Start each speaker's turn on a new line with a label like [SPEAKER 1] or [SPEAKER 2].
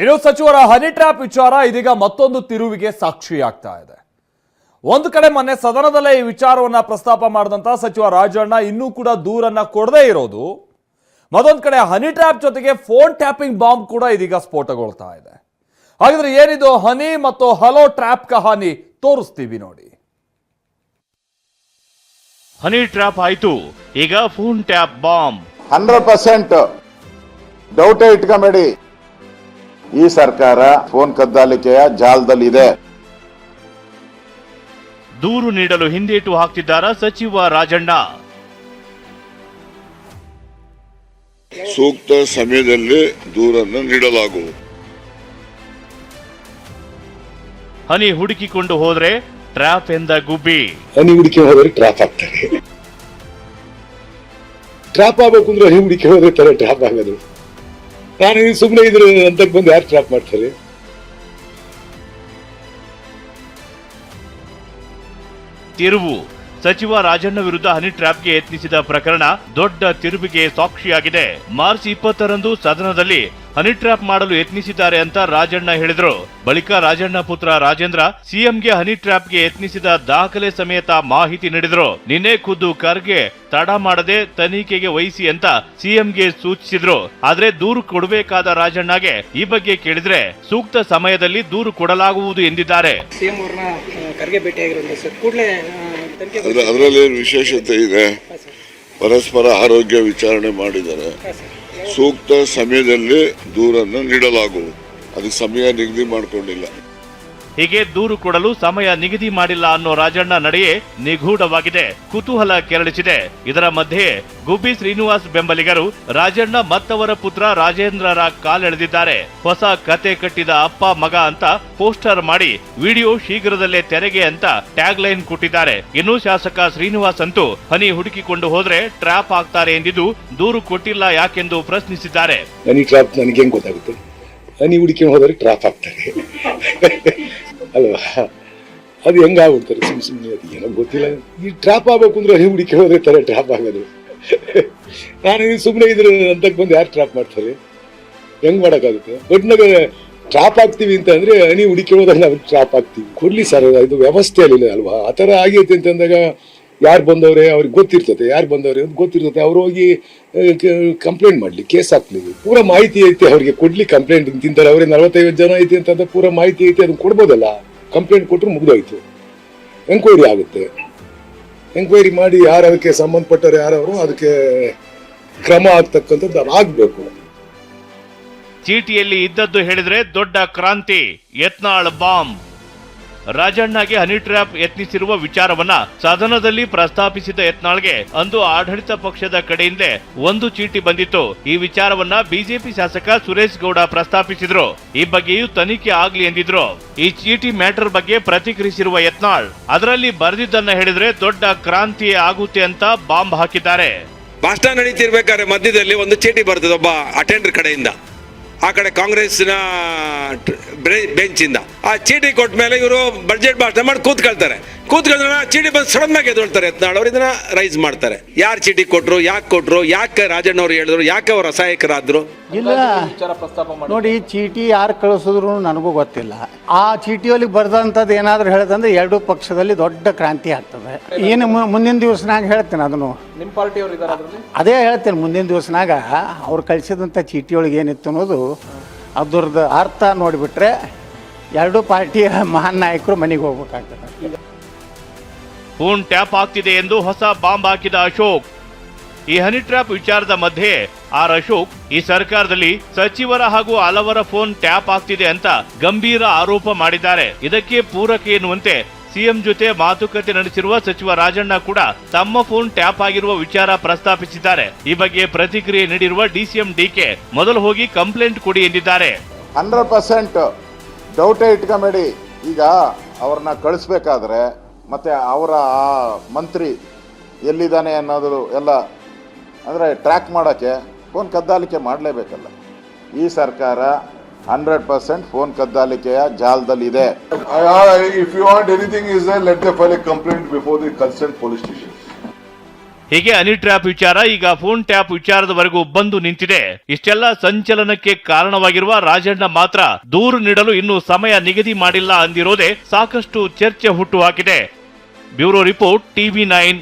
[SPEAKER 1] ಇನ್ನು ಸಚಿವರ honey trap ವಿಚಾರ ಇದೀಗ ಮತ್ತೊಂದು ತಿರುವಿಗೆ ಸಾಕ್ಷಿಯಾಗ್ತಾ ಇದೆ. ಒಂದು ಕಡೆ ಮೊನ್ನೆ ಸದನದಲ್ಲೇ ಈ ವಿಚಾರವನ್ನ ಪ್ರಸ್ತಾಪ ಮಾಡಿದಂತ ಸಚಿವ ರಾಜಣ್ಣ ಇನ್ನೂ ಕೂಡ ದೂರನ್ನ ಕೊಡದೇ ಇರೋದು. ಮತ್ತೊಂದು ಕಡೆ ಹನಿ ಟ್ರ್ಯಾಪ್ ಜೊತೆಗೆ ಫೋನ್ ಟ್ಯಾಪಿಂಗ್ ಬಾಂಬ್ ಕೂಡ ಇದೀಗ ಸ್ಫೋಟಗೊಳ್ತಾ ಇದೆ. ಹಾಗಿದ್ರೆ ಏನಿದು ಹನಿ ಮತ್ತು ಹಲೋ ಟ್ರ್ಯಾಪ್ ಕಹಾನಿ ತೋರಿಸ್ತೀವಿ ನೋಡಿ.
[SPEAKER 2] ಹನಿ ಟ್ರ್ಯಾಪ್ ಆಯ್ತು. ಈಗ phone tap bomb.
[SPEAKER 3] Hundred percent doubt ಇಟ್ಕೊಂಬೇಡಿ. ಈ ಸರ್ಕಾರ ಫೋನ್ ಕದ್ದಾಲಿಕೆಯ ಜಾಲದಲ್ಲಿದೆ.
[SPEAKER 2] ದೂರು ನೀಡಲು ಹಿಂದೇಟು ಹಾಕ್ತಿದ್ದಾರ ಸಚಿವ ರಾಜಣ್ಣ?
[SPEAKER 4] ಸೂಕ್ತ ಸಮಯದಲ್ಲಿ ದೂರನ್ನು ನೀಡಲಾಗುವುದು.
[SPEAKER 2] ಹನಿ ಹುಡುಕಿಕೊಂಡು ಹೋದ್ರೆ ಟ್ರ್ಯಾಪ್ ಎಂದ ಗುಬ್ಬಿ.
[SPEAKER 5] ಹನಿ ಹುಡುಕಿ ಹೋದ್ರೆ ಟ್ರಾಪ್ ಆಗ್ತಾರೆ ಟ್ರಾಪ್ ಆಗ್ಬೇಕು ಅಂದ್ರೆ ಹನಿ ಹುಡುಕಿ ಹೋದ್ರೆ ತರ ಟ್ರಾಪ್ ಆಗೋದು. ನಾನು ಸುಮ್ಮನೆ ಇದ್ರು ಅಂತ ಬಂದು ಯಾರು ಟ್ರಾಪ್ ಮಾಡ್ತಾರೆ?
[SPEAKER 2] ತಿರುವು. ಸಚಿವ ರಾಜಣ್ಣ ವಿರುದ್ಧ ಹನಿ ಟ್ರ್ಯಾಪ್ಗೆ ಯತ್ನಿಸಿದ ಪ್ರಕರಣ ದೊಡ್ಡ ತಿರುವಿಗೆ ಸಾಕ್ಷಿಯಾಗಿದೆ. ಮಾರ್ಚ್ ಇಪ್ಪತ್ತರಂದು ಸದನದಲ್ಲಿ ಹನಿ ಟ್ರ್ಯಾಪ್ ಮಾಡಲು ಯತ್ನಿಸಿದ್ದಾರೆ ಅಂತ ರಾಜಣ್ಣ ಹೇಳಿದ್ರು. ಬಳಿಕ ರಾಜಣ್ಣ ಪುತ್ರ ರಾಜೇಂದ್ರ ಸಿಎಂಗೆ ಹನಿ ಟ್ರ್ಯಾಪ್ಗೆ ಯತ್ನಿಸಿದ ದಾಖಲೆ ಸಮೇತ ಮಾಹಿತಿ ನೀಡಿದರು. ನಿನ್ನೆ ಖುದ್ದು ಖರ್ಗೆ ತಡ ಮಾಡದೆ ತನಿಖೆಗೆ ವಹಿಸಿ ಅಂತ ಸಿಎಂಗೆ ಸೂಚಿಸಿದ್ರು. ಆದ್ರೆ ದೂರು ಕೊಡಬೇಕಾದ ರಾಜಣ್ಣಗೆ ಈ ಬಗ್ಗೆ ಕೇಳಿದ್ರೆ ಸೂಕ್ತ ಸಮಯದಲ್ಲಿ ದೂರು ಕೊಡಲಾಗುವುದು ಎಂದಿದ್ದಾರೆ.
[SPEAKER 6] ಸಿಎಂ ಅವ್ರನ್ನ ಖರ್ಗೆ ಭೇಟಿಯಾಗಿರೋದು ಕೂಡಲೇ
[SPEAKER 4] ಅದ್ರ ಅದರಲ್ಲಿ ವಿಶೇಷತೆ ಇದೆ? ಪರಸ್ಪರ ಆರೋಗ್ಯ ವಿಚಾರಣೆ ಮಾಡಿದ್ದಾರೆ ಸೂಕ್ತ ಸಮಯದಲ್ಲಿ ದೂರನ್ನು ನೀಡಲಾಗುವುದು. ಅದಕ್ಕೆ ಸಮಯ ನಿಗದಿ ಮಾಡಿಕೊಂಡಿಲ್ಲ.
[SPEAKER 2] ಹೀಗೆ ದೂರು ಕೊಡಲು ಸಮಯ ನಿಗದಿ ಮಾಡಿಲ್ಲ ಅನ್ನೋ ರಾಜಣ್ಣ ನಡೆಯೇ ನಿಗೂಢವಾಗಿದೆ. ಕುತೂಹಲ ಕೆರಳಿಸಿದೆ. ಇದರ ಮಧ್ಯೆ ಗುಬ್ಬಿ ಶ್ರೀನಿವಾಸ್ ಬೆಂಬಲಿಗರು ರಾಜಣ್ಣ ಮತ್ತವರ ಪುತ್ರ ರಾಜೇಂದ್ರರ ಕಾಲೆಳೆದಿದ್ದಾರೆ. ಹೊಸ ಕತೆ ಕಟ್ಟಿದ ಅಪ್ಪ ಮಗ ಅಂತ ಪೋಸ್ಟರ್ ಮಾಡಿ ವಿಡಿಯೋ ಶೀಘ್ರದಲ್ಲೇ ತೆರೆಗೆ ಅಂತ ಟ್ಯಾಗ್ ಲೈನ್ ಕೊಟ್ಟಿದ್ದಾರೆ. ಇನ್ನು ಶಾಸಕ ಶ್ರೀನಿವಾಸ್ ಅಂತೂ ಹನಿ ಹುಡುಕಿಕೊಂಡು ಹೋದ್ರೆ ಟ್ರ್ಯಾಪ್ ಆಗ್ತಾರೆ ಎಂದಿದ್ದು ದೂರು ಕೊಟ್ಟಿಲ್ಲ ಯಾಕೆಂದು ಪ್ರಶ್ನಿಸಿದ್ದಾರೆ.
[SPEAKER 5] ಹನಿ ನನಗೆ ಗೊತ್ತಾಗುತ್ತೆ? ಹನಿ ಹುಡುಕಿ ಟ್ರಾಪ್ ಆಗ್ತಾರೆ. ಅಲ್ವಾ? ಅದು ಹೆಂಗಾಗ್ಬಿಡ್ತಾರೆ ಸುಮ್ ಸುಮ್ಮನೆ ಅದು ಏನೋ ಗೊತ್ತಿಲ್ಲ. ಈ ಟ್ರಾಪ್ ಆಗ್ಬೇಕು ಅಂದ್ರೆ ಹನಿ ಹುಡುಕಿ ಹೋದ್ರೆ ತರ ಟ್ರಾಪ್ ಆಗೋದು. ನಾನು ಸುಮ್ಮನೆ ಇದ್ರೆ ಅಂತ ಬಂದು ಯಾರು ಟ್ರಾಪ್ ಮಾಡ್ತಾರೆ? ಹೆಂಗ್ ಮಾಡಕ್ಕಾಗುತ್ತೆ? ಒಟ್ನಾಗ ಟ್ರಾಪ್ ಆಗ್ತೀವಿ ಅಂತ ಅಂದ್ರೆ ಹನಿ ಹುಡುಕಿ ಹೋದಾಗ ನಾವು ಟ್ರಾಪ್ ಆಗ್ತೀವಿ. ಕೊಡ್ಲಿ ಸರ್, ಇದು ವ್ಯವಸ್ಥೆ ಅಲ್ಲಿಲ್ಲ ಅಲ್ವಾ? ಆ ಥರ ಆಗೈತೆ ಅಂತಂದಾಗ ಯಾರು ಬಂದವ್ರೆ ಅವ್ರಿಗೆ ಗೊತ್ತಿರ್ತದೆ, ಯಾರು ಬಂದವ್ರೆ ಅಂತ ಗೊತ್ತಿರ್ತದೆ. ಅವ್ರು ಹೋಗಿ ಕಂಪ್ಲೇಂಟ್ ಮಾಡಲಿ ಕೇಸ್ ಹಾಕ್ಲಿ. ಪೂರ ಮಾಹಿತಿ ಐತೆ ಅವ್ರಿಗೆ, ಕೊಡ್ಲಿ ಕಂಪ್ಲೇಂಟ್ ತಿಂತಾರೆ. ಅವ್ರಿಗೆ ನಲವತ್ತೈದು ಜನ ಐತಿ ಅಂತಂದ್ರೆ ಪೂರ ಮಾಹಿತಿ ಐತೆ, ಅದನ್ನ ಕೊಡ್ಬೋದಲ್ಲ? ಕಂಪ್ಲೇಂಟ್ ಕೊಟ್ಟರು ಮುಗ್ದೋಯ್ತು. ಎಂಕ್ವೈರಿ ಆಗುತ್ತೆ. ಎಂಕ್ವೈರಿ ಮಾಡಿ ಯಾರು ಅದಕ್ಕೆ ಸಂಬಂಧಪಟ್ಟವ್ರು ಯಾರವರು ಅದಕ್ಕೆ ಕ್ರಮ ಆಗ್ತಕ್ಕಂಥದ್ದು ಆಗ್ಬೇಕು.
[SPEAKER 2] ಚೀಟಿಯಲ್ಲಿ ಇದ್ದದ್ದು ಹೇಳಿದ್ರೆ ದೊಡ್ಡ ಕ್ರಾಂತಿ, ಯತ್ನಾಳ್ ಬಾಂಬ್. ರಾಜಣ್ಣಗೆ ಹನಿ ಟ್ರ್ಯಾಪ್ ಯತ್ನಿಸಿರುವ ವಿಚಾರವನ್ನ ಸದನದಲ್ಲಿ ಪ್ರಸ್ತಾಪಿಸಿದ ಯತ್ನಾಳ್ಗೆ ಅಂದು ಆಡಳಿತ ಪಕ್ಷದ ಕಡೆಯಿಂದಲೇ ಒಂದು ಚೀಟಿ ಬಂದಿತ್ತು. ಈ ವಿಚಾರವನ್ನ ಬಿಜೆಪಿ ಶಾಸಕ ಸುರೇಶ್ ಗೌಡ ಪ್ರಸ್ತಾಪಿಸಿದ್ರು. ಈ ಬಗ್ಗೆಯೂ ತನಿಖೆ ಆಗ್ಲಿ ಎಂದಿದ್ರು. ಈ ಚೀಟಿ ಮ್ಯಾಟರ್ ಬಗ್ಗೆ ಪ್ರತಿಕ್ರಿಯಿಸಿರುವ ಯತ್ನಾಳ್, ಅದರಲ್ಲಿ ಬರೆದಿದ್ದನ್ನ ಹೇಳಿದ್ರೆ ದೊಡ್ಡ ಕ್ರಾಂತಿ ಆಗುತ್ತೆ ಅಂತ ಬಾಂಬ್ ಹಾಕಿದ್ದಾರೆ.
[SPEAKER 7] ಭಾಷಣ ನಡೀತಿರ್ಬೇಕಾದ್ರೆ ಮಧ್ಯದಲ್ಲಿ ಒಂದು ಚೀಟಿ ಬರ್ತದೆ ಒಬ್ಬ ಅಟೆಂಡರ್ ಕಡೆಯಿಂದ. ಆ ಕಡೆ ಕಾಂಗ್ರೆಸ್ನ ಬೆಂಚಿಂದ ಆ ಚೀಟಿ ಕೊಟ್ಟ ಮೇಲೆ ಇವರು ಬಜೆಟ್ ಭಾಷಣ ಮಾಡಿ ಕೂತ್ಕೊಳ್ತಾರೆ. ಕೂತ್ಕೊಂಡ್ರೆ ಚೀಟಿ ಬಂದು ಸಡನ್ ಆಗಿ ಎದ್ದೇಳ್ತಾರೆ ಯತ್ನಾಳ್ ಅವ್ರು ಇದನ್ನ ರೈಸ್ ಮಾಡ್ತಾರೆ. ಯಾರು ಚೀಟಿ ಕೊಟ್ಟರು ಯಾಕೆ ಕೊಟ್ಟರು ಯಾಕೆ ರಾಜಣ್ಣ ಅವ್ರು ಹೇಳಿದ್ರು ಯಾಕೆ ಅವ್ರು ಅಸಹಾಯಕರಾದ್ರು?
[SPEAKER 8] ಇಲ್ಲ. ನೋಡಿ ಚೀಟಿ ಯಾರು ಕಳಿಸಿದ್ರು ನನಗೂ ಗೊತ್ತಿಲ್ಲ. ಆ ಚೀಟಿಯಲ್ಲಿ ಬರ್ದಂಥದ್ದು ಏನಾದರೂ ಹೇಳ್ದಂದ್ರೆ ಎರಡೂ ಪಕ್ಷದಲ್ಲಿ ದೊಡ್ಡ ಕ್ರಾಂತಿ ಆಗ್ತದೆ. ಏನು ಮು- ಮುಂದಿನ ದಿವಸನಾಗ ಹೇಳ್ತೇನೆ ಅದನ್ನು.
[SPEAKER 6] ನಿಮ್ಮ ಪಾರ್ಟಿಯವರು
[SPEAKER 8] ಅದೇ ಹೇಳ್ತೇನೆ ಮುಂದಿನ ದಿವಸನಾಗ ಅವ್ರು ಕಳಿಸಿದಂಥ ಚೀಟಿಯೊಳಗೆ ಏನಿತ್ತು ಅನ್ನೋದು ಅದ್ರದ್ದು ಅರ್ಥ ನೋಡಿಬಿಟ್ರೆ ಎರಡೂ ಪಾರ್ಟಿಯ ಮಹಾನ್ ನಾಯಕರು ಮನೆಗೆ ಹೋಗ್ಬೇಕಾಗ್ತದೆ.
[SPEAKER 2] ಫೋನ್ ಟ್ಯಾಪ್ ಆಗ್ತಿದೆ ಎಂದು ಹೊಸ ಬಾಂಬ್ ಹಾಕಿದ ಅಶೋಕ್. ಈ ಹನಿ ಟ್ರ್ಯಾಪ್ ವಿಚಾರದ ಮಧ್ಯೆ ಆರ್ ಅಶೋಕ್ ಈ ಸರ್ಕಾರದಲ್ಲಿ ಸಚಿವರ ಹಾಗೂ ಹಲವರ ಫೋನ್ ಟ್ಯಾಪ್ ಆಗ್ತಿದೆ ಅಂತ ಗಂಭೀರ ಆರೋಪ ಮಾಡಿದ್ದಾರೆ. ಇದಕ್ಕೆ ಪೂರಕ ಎನ್ನುವಂತೆ ಸಿಎಂ ಜೊತೆ ಮಾತುಕತೆ ನಡೆಸಿರುವ ಸಚಿವ ರಾಜಣ್ಣ ಕೂಡ ತಮ್ಮ ಫೋನ್ ಟ್ಯಾಪ್ ಆಗಿರುವ ವಿಚಾರ ಪ್ರಸ್ತಾಪಿಸಿದ್ದಾರೆ. ಈ ಬಗ್ಗೆ ಪ್ರತಿಕ್ರಿಯೆ ನೀಡಿರುವ ಡಿಸಿಎಂ ಡಿಕೆ ಮೊದಲು ಹೋಗಿ ಕಂಪ್ಲೇಂಟ್ ಕೊಡಿ ಎಂದಿದ್ದಾರೆ.
[SPEAKER 3] ಹಂಡ್ರೆಡ್ ಪರ್ಸೆಂಟ್ ಡೌಟೇ ಇಟ್ಕೊಂಬೇಡಿ. ಈಗ ಅವ್ರನ್ನ ಕಳಿಸ್ಬೇಕಾದ್ರೆ ಮತ್ತೆ ಅವರ ಆ ಮಂತ್ರಿ ಎಲ್ಲಿದ್ದಾನೆ ಅನ್ನೋದು ಎಲ್ಲ ಅಂದರೆ ಟ್ರ್ಯಾಕ್ ಮಾಡೋಕ್ಕೆ ಫೋನ್ ಕದ್ದಾಲಿಕೆ ಮಾಡಲೇಬೇಕಲ್ಲ. ಈ ಸರ್ಕಾರ ಹಂಡ್ರೆಡ್ ಪರ್ಸೆಂಟ್ ಫೋನ್ ಕದ್ದಾಲಿಕೆಯ ಜಾಲದಲ್ಲಿದೆ.
[SPEAKER 9] If you want anything is let the file complaint before the concern police station.
[SPEAKER 2] ಹೀಗೆ ಅನಿಲ್ ಟ್ರ್ಯಾಪ್ ವಿಚಾರ ಈಗ ಫೋನ್ ಟ್ಯಾಪ್ ವಿಚಾರದವರೆಗೂ ಬಂದು ನಿಂತಿದೆ. ಇಷ್ಟೆಲ್ಲ ಸಂಚಲನಕ್ಕೆ ಕಾರಣವಾಗಿರುವ ರಾಜಣ್ಣ ಮಾತ್ರ ದೂರು ನೀಡಲು ಇನ್ನೂ ಸಮಯ ನಿಗದಿ ಮಾಡಿಲ್ಲ ಅಂದಿರೋದೇ ಸಾಕಷ್ಟು ಚರ್ಚೆ ಹುಟ್ಟು ಹಾಕಿದೆ. Bureau report TV nine.